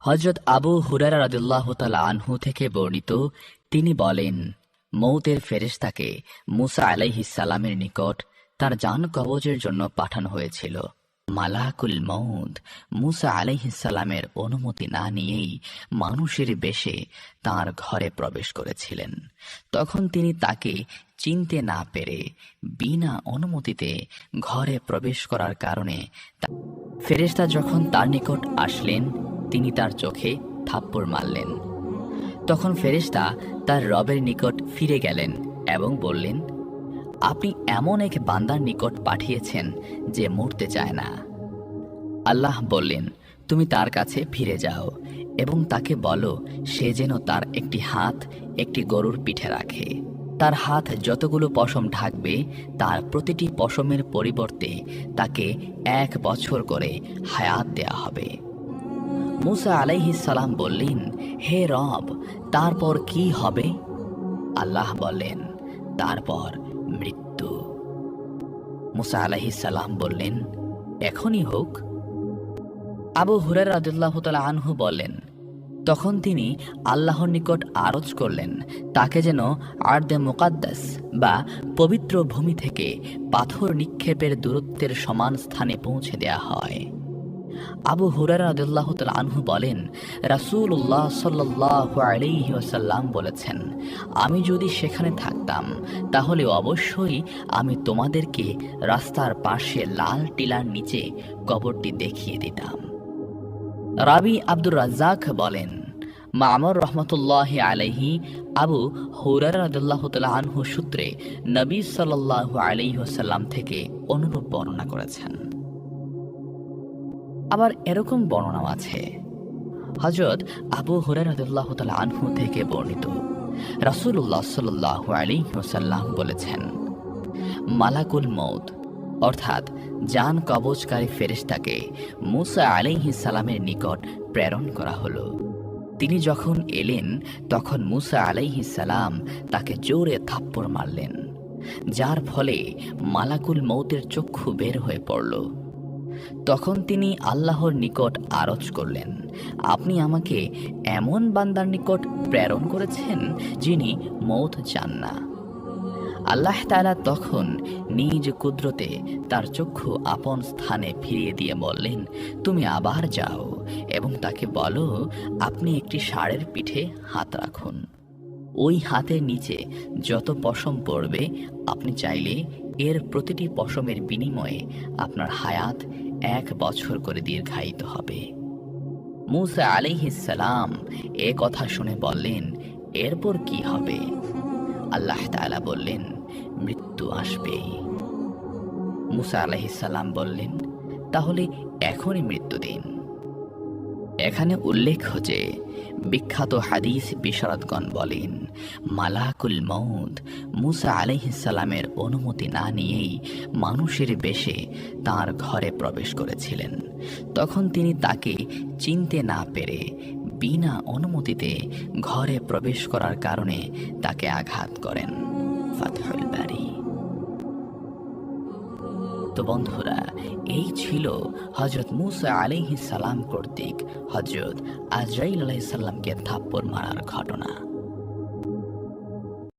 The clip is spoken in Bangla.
হজরত আবু হুরারা রাদিল্লাহ তালা আনহু থেকে বর্ণিত, তিনি বলেন, মৌতের ফেরেশতাকে মুসা আলাইহিসালামের নিকট তার জান কবজের জন্য পাঠানো হয়েছিল। মালাকুল মৌদ মুসা আলাইহিসালামের অনুমতি না নিয়েই মানুষের বেশে তার ঘরে প্রবেশ করেছিলেন। তখন তিনি তাকে চিনতে না পেরে বিনা অনুমতিতে ঘরে প্রবেশ করার কারণে তা- ফেরেশতা যখন তার নিকট আসলেন তিনি তার চোখে থাপ্পড় মারলেন। তখন ফেরেশতা তার রবের নিকট ফিরে গেলেন এবং বললেন, আপনি এমন এক বান্দার নিকট পাঠিয়েছেন যে মরতে চায় না। আল্লাহ বললেন, তুমি তার কাছে ফিরে যাও এবং তাকে বলো, সে যেন তার একটি হাত একটি গরুর পিঠে রাখে। তার হাত যতগুলো পশম ঢাকবে, তার প্রতিটি পশমের পরিবর্তে তাকে এক বছর করে হায়াত দেয়া হবে। মুসা সালাম বললেন, হে রব, তারপর কি হবে? আল্লাহ বললেন, তারপর মৃত্যু। মুসা সালাম বললেন, এখনই হোক। আবু হুরার রাদিল্লাহ তালা আনহু বললেন, তখন তিনি আল্লাহর নিকট আরজ করলেন, তাকে যেন আর্দে মোকাদ্দাস বা পবিত্র ভূমি থেকে পাথর নিক্ষেপের দূরত্বের সমান স্থানে পৌঁছে দেয়া হয়। আবু হুরার আনহু বলেন, রাসূলুল্লাহ সাল্লাহ আলাইহি ওয়াসাল্লাম বলেছেন, আমি যদি সেখানে থাকতাম, তাহলে অবশ্যই আমি তোমাদেরকে রাস্তার পাশে লাল টিলার নিচে কবরটি দেখিয়ে দিতাম। রাবি আব্দুর রাজ্জাক বলেন, মামর রহমতুল্লাহ আলাইহি আবু হুরার রাদিল্লাহ আনহু সূত্রে নবী সাল্লাহ আলাইহি ওয়াসাল্লাম থেকে অনুরূপ বর্ণনা করেছেন। আবার এরকম বর্ণনাও আছে। হজরত আবু হুরারদুল্লাহ আনহু থেকে বর্ণিত। রাসূলুল্লাহ সাল্লাহ আলী বলেছেন, মালাকুল মৌত অর্থাৎ জান কবচকারী ফেরেশতাকে মুসা আলাইহিস সালামের নিকট প্রেরণ করা হলো। তিনি যখন এলেন, তখন মুসা আলাইহিস সালাম তাকে জোরে থাপ্পড় মারলেন, যার ফলে মালাকুল মৌতের চক্ষু বের হয়ে পড়ল। তখন তিনি আল্লাহর নিকট আরজ করলেন, আপনি আমাকে এমন বান্দার নিকট প্রেরণ করেছেন যিনি মৌত চান না। আল্লাহ তাআলা তখন নিজ কুদরতে তার চক্ষু আপন স্থানে ফিরিয়ে দিয়ে বললেন, তুমি আবার যাও এবং তাকে বলো, আপনি একটি ষাঁড়ের পিঠে হাত রাখুন। ওই হাতের নিচে যত পশম পড়বে, আপনি চাইলে এর প্রতিটি পশমের বিনিময়ে আপনার হায়াত এক বছর করে দীর্ঘায়িত হবে। মুসা আলিহিস সালাম এ কথা শুনে বললেন, এরপর কি হবে? আল্লাহ তাআলা বললেন, মৃত্যু আসবে মুসা আলাইহিস সালাম বললেন, তাহলে এখনই মৃত্যু দিন এখানে উল্লেখ যে বিখ্যাত হাদিস বিশারদগণ বলেন, মালাকুল মৌদ মুসা আলাইহিসালামের অনুমতি না নিয়েই মানুষের বেশে তার ঘরে প্রবেশ করেছিলেন। তখন তিনি তাকে চিনতে না পেরে বিনা অনুমতিতে ঘরে প্রবেশ করার কারণে তাকে আঘাত করেন। ফাতহুল বাড়ি তো বন্ধুরা এই ছিল হজরত মুসা আলাইহিস সালাম কর্তৃক হজরত আজরাইল আলাইসাল্লামকে থাপ্পড় মারার ঘটনা।